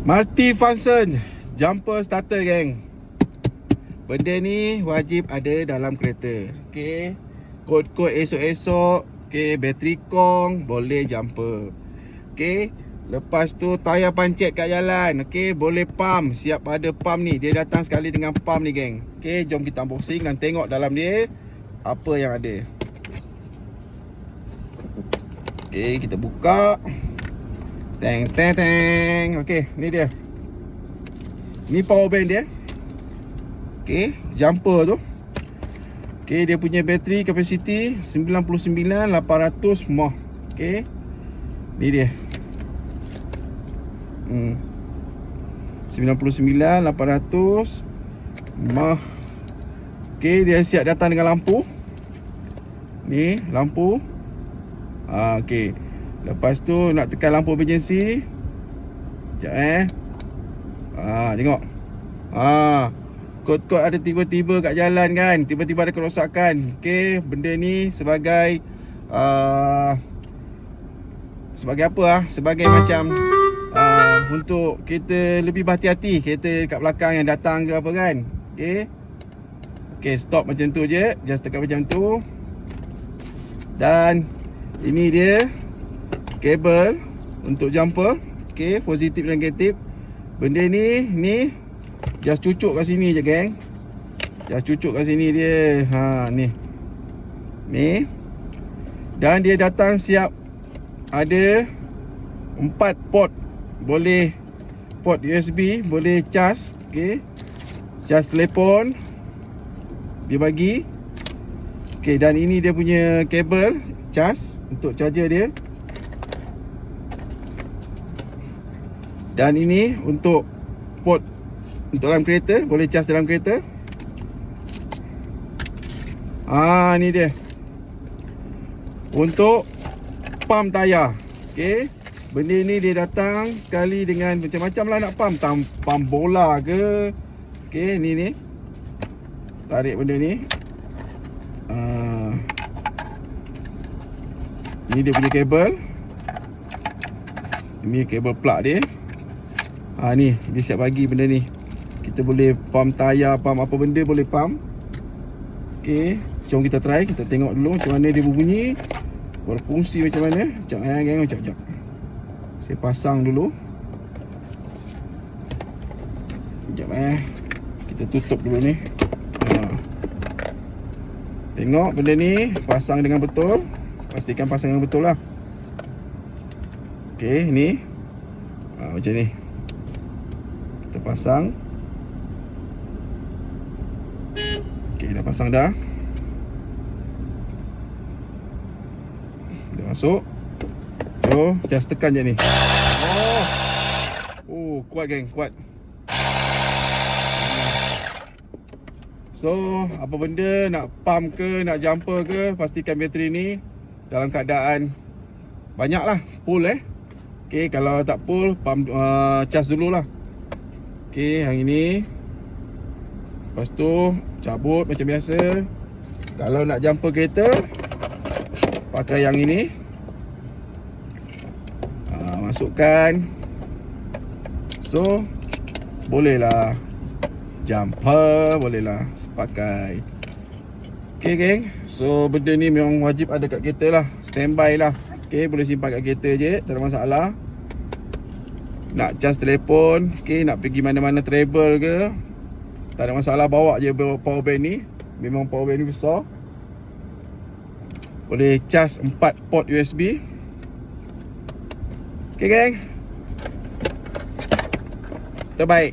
Multi function jumper starter geng. Benda ni wajib ada dalam kereta. Okey. Kod-kod esok-esok, okey, bateri kong boleh jumper. Okey. Lepas tu tayar pancet kat jalan. Okey, boleh pump. Siap ada pump ni. Dia datang sekali dengan pump ni geng. Okey, jom kita unboxing dan tengok dalam dia apa yang ada. Okey, kita buka. Teng teng teng. Okey, ni dia. Ni power bank dia. Okey, jumper tu. Okey, dia punya bateri capacity 99,800 mAh. Okey. Ni dia. Hmm. 99,800 mAh. Okey, dia siap datang dengan lampu. Ni lampu. Ah, okey. Lepas tu nak tekan lampu emergency. Sekejap eh. Ah, tengok. Ah. Kod-kod ada tiba-tiba kat jalan kan. Tiba-tiba ada kerosakan. Okey, benda ni sebagai uh, sebagai apa ah? Sebagai macam uh, untuk kita lebih berhati-hati kereta kat belakang yang datang ke apa kan. Okey. Okey, stop macam tu je. Just tekan macam tu. Dan ini dia kabel untuk jumper. Okey, positif dan negatif. Benda ni ni just cucuk kat sini je geng. Just cucuk kat sini dia. Ha ni. Ni. Dan dia datang siap ada empat port. Boleh port USB, boleh cas, okey. Cas telefon. Dia bagi. Okey dan ini dia punya kabel cas untuk charger dia. Dan ini untuk port untuk dalam kereta, boleh cas dalam kereta. Ah ni dia. Untuk pump tayar. Okey. Benda ni dia datang sekali dengan macam-macam lah nak pump. Tam, pump bola ke. Okey, ni ni. Tarik benda ni. Ah. Ni dia punya kabel. Ini kabel plug dia. Ha ni, dia siap bagi benda ni. Kita boleh pump tayar, pump apa benda boleh pump. Okey, jom kita try, kita tengok dulu macam mana dia berbunyi. Berfungsi macam mana? Jap eh, geng, jap jap. Saya pasang dulu. Jap eh. Kita tutup dulu ni. Ha. Tengok benda ni pasang dengan betul. Pastikan pasang dengan betul lah. Okey, ni. Ha, macam ni. Kita pasang. Okey, dah pasang dah. Dah masuk. So, just tekan je ni. Oh. Oh, kuat geng, kuat. So, apa benda nak pump ke, nak jumper ke, pastikan bateri ni dalam keadaan banyaklah full eh. Okey, kalau tak full, pump uh, charge dululah. Okey, yang ini. Lepas tu cabut macam biasa. Kalau nak jumper kereta pakai yang ini. Ha, masukkan. So bolehlah jumper, bolehlah pakai. Okey geng. So benda ni memang wajib ada kat kereta lah. Standby lah. Okey, boleh simpan kat kereta je, tak ada masalah. Nak charge telefon, okey, nak pergi mana-mana travel ke, tak ada masalah bawa je power bank ni. Memang power bank ni besar. Boleh cas 4 port USB. Okay geng. Terbaik.